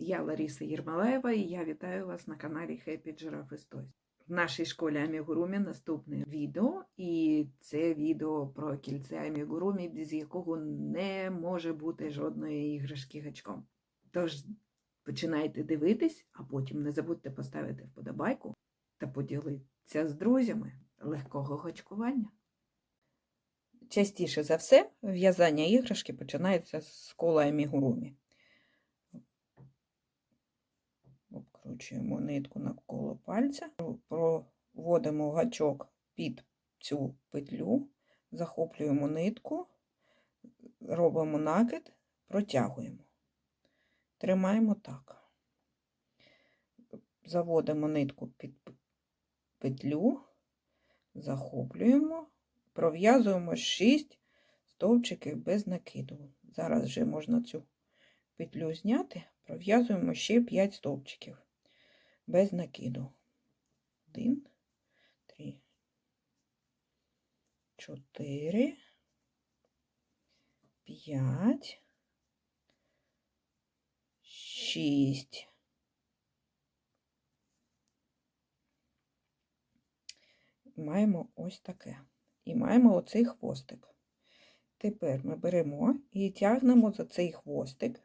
Я Лариса Єрмалаєва і я вітаю вас на каналі Happy Giraffe Stories. В нашій школі Амігурумі наступне відео, і це відео про кільце Амігурумі, без якого не може бути жодної іграшки гачком. Тож починайте дивитись, а потім не забудьте поставити вподобайку та поділитися з друзями легкого гачкування. Частіше за все, в'язання іграшки починається з кола амігурумі. Обкручуємо нитку навколо пальця, проводимо гачок під цю петлю, захоплюємо нитку, робимо накид, протягуємо. Тримаємо так. Заводимо нитку під петлю, захоплюємо, пров'язуємо 6 стовпчиків без накиду. Зараз вже можна цю петлю зняти, пров'язуємо ще 5 стовпчиків без накиду. 1, 3, 4, 5, 6. Маємо ось таке. І маємо оцей хвостик. Тепер ми беремо і тягнемо за цей хвостик.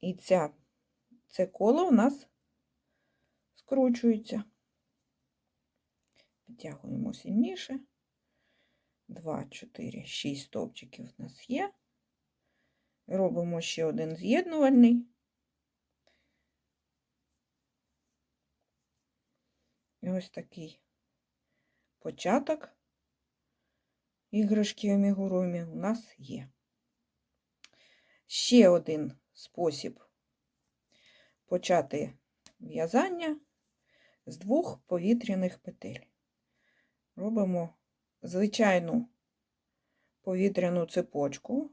І ця, це коло у нас скручується. Підтягуємо сильніше. 2, 4, 6 стовпчиків у нас є. Робимо ще один з'єднувальний. І ось такий початок іграшки амігурумі у нас є. Ще один спосіб почати в'язання з двох повітряних петель. Робимо звичайну повітряну цепочку,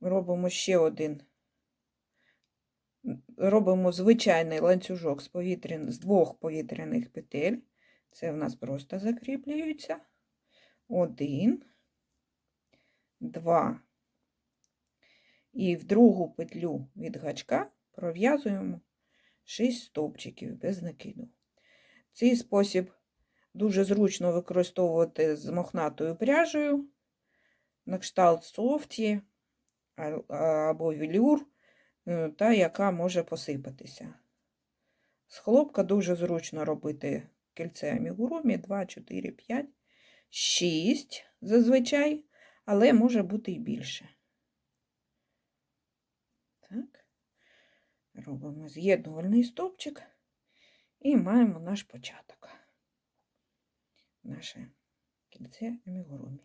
робимо ще один, робимо звичайний ланцюжок з, повітрян... з двох повітряних петель. Це в нас просто закріплюється. Один, два. І в другу петлю від гачка пров'язуємо 6 стовпчиків без накиду. Цей спосіб дуже зручно використовувати з мохнатою пряжею, на кшталт софті або велюр, та яка може посипатися. З хлопка дуже зручно робити кільце амігурумі 2, 4, 5, 6 зазвичай, але може бути і більше. Так, робимо з'єднувальний стовпчик і маємо наш початок. Наше кільце амігурумі.